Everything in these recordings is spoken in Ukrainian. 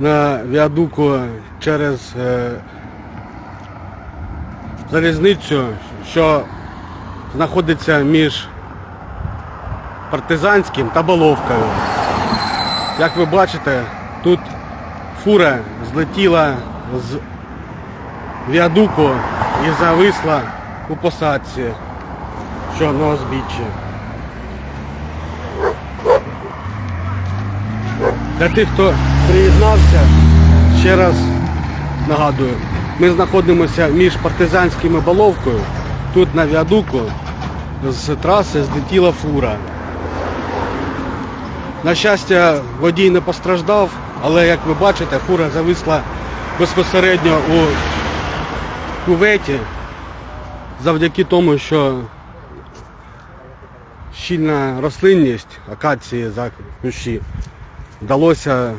на віадуку через е, залізницю, що знаходиться між партизанським та Баловкою. Як ви бачите, тут фура злетіла з віадуку і зависла у посадці, що на узбіччі. Для тих, хто приєднався, ще раз нагадую, ми знаходимося між партизанським і Баловкою. Тут на віадуку з траси злетіла фура. На щастя, водій не постраждав, але як ви бачите, фура зависла безпосередньо у куветі завдяки тому, що щільна рослинність акації за кущі вдалося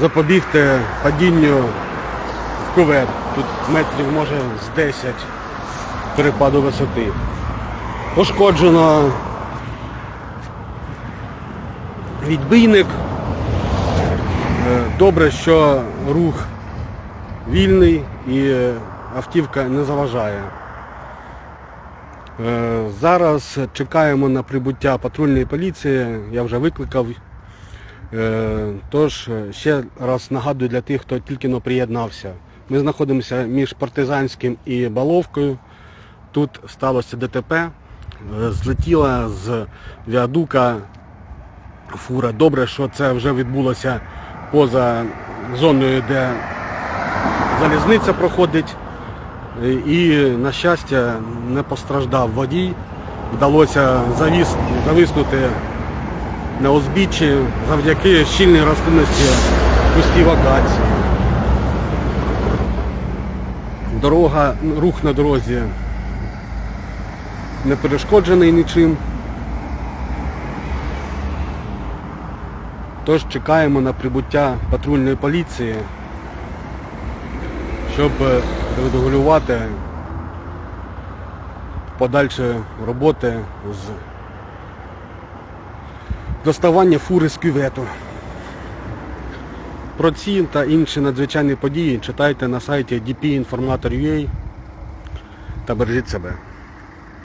запобігти падінню в кувет. Тут метрів може з 10 перепаду висоти. Пошкоджено відбійник. Е, Добре, що рух вільний і е, автівка не заважає. Е, Зараз чекаємо на прибуття патрульної поліції, я вже викликав. Е, Тож е, ще раз нагадую для тих, хто тільки но приєднався. Ми знаходимося між партизанським і Баловкою. Тут сталося ДТП. Е, Злетіла з віадука фура. Добре, що це вже відбулося поза зоною, де залізниця проходить. І, на щастя, не постраждав водій. Вдалося завіс, зависнути на узбіччі завдяки щільній рослинності кустів акації. Дорога, рух на дорозі не перешкоджений нічим. Тож чекаємо на прибуття патрульної поліції, щоб е, регулювати подальші роботи з доставання фури з кювету. Про ці та інші надзвичайні події читайте на сайті dpinformator.ua та бережіть себе.